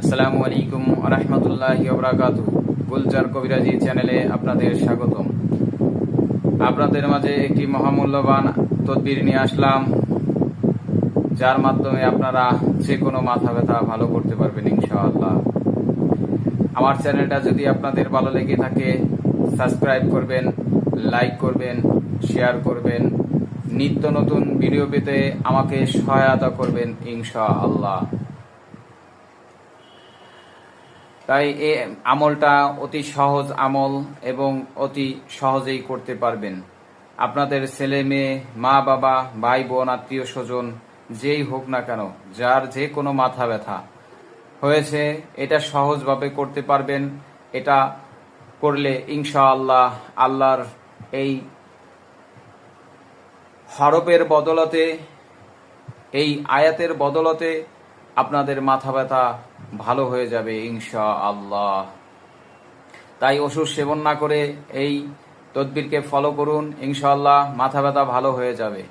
আসসালামু আলাইকুম রহমতুল্লাহ ওবরাকাতু গুলজার কবিরাজি চ্যানেলে আপনাদের স্বাগতম। আপনাদের মাঝে একটি মহামূল্যবান তদবির নিয়ে আসলাম, যার মাধ্যমে আপনারা যে কোনো মাথা ব্যথা ভালো করতে পারবেন ইনশাআল্লাহ। আমার চ্যানেলটা যদি আপনাদের ভালো লেগে থাকে, সাবস্ক্রাইব করবেন, লাইক করবেন, শেয়ার করবেন, নিত্য নতুন ভিডিও পেতে আমাকে সহায়তা করবেন ইনশাআল্লাহ। তাই এ আমলটা অতি সহজ আমল এবং অতি সহজেই করতে পারবেন। আপনাদের ছেলে মেয়ে, মা বাবা, ভাই বোন, আত্মীয় স্বজন, যেই হোক না কেন, যার যে কোনো মাথা ব্যথা হয়েছে, এটা সহজভাবে করতে পারবেন। এটা করলে ইনশাআল্লাহ আল্লাহর এই হরফের বদলতে, এই আয়াতের বদলতে আপনাদের মাথা ব্যথা ভালো হয়ে যাবে ইনশা আল্লাহ তাই ওষুধ সেবন না করে এই তদবিরকে ফলো করুন, ইনশাআল্লাহ মাথা ব্যথা ভালো হয়ে যাবে।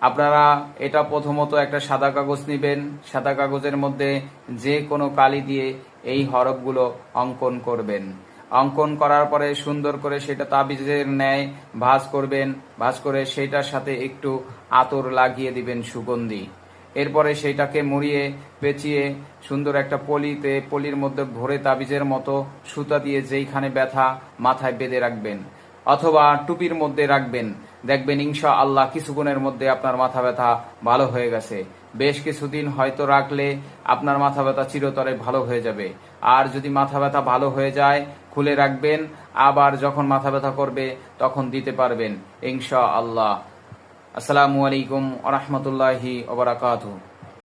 আপনারা এটা প্রথমত একটা সাদা কাগজ নেবেন, সাদা কাগজের মধ্যে যে কোনো কালি দিয়ে এই হরফগুলো অঙ্কন করবেন। অঙ্কন করার পরে সুন্দর করে সেটা তাবিজের ন্যায় ভাঁজ করবেন, ভাঁজ করে সেটার সাথে একটু আতর লাগিয়ে দিবেন সুগন্ধি। এরপরে সেইটাকে মুড়িয়ে, পেঁচিয়ে সুন্দর একটা পলিতে, পলির মধ্যে ভরে তাবিজের মতো সুতা দিয়ে যেইখানে ব্যথা মাথায় বেঁধে রাখবেন অথবা টুপির মধ্যে রাখবেন। দেখবেন ইনশা আল্লাহ কিছুক্ষণের মধ্যে আপনার মাথা ব্যথা ভালো হয়ে গেছে। বেশ কিছুদিন হয়তো রাখলে আপনার মাথা ব্যথা চিরতরে ভালো হয়ে যাবে। আর যদি মাথা ব্যথা ভালো হয়ে যায়, খুলে রাখবেন। আবার যখন মাথা ব্যথা করবে, তখন দিতে পারবেন। ইনশা আল্লাহ আসসালামু আলাইকুম আহমতুল্লাহি ওবরাকাতু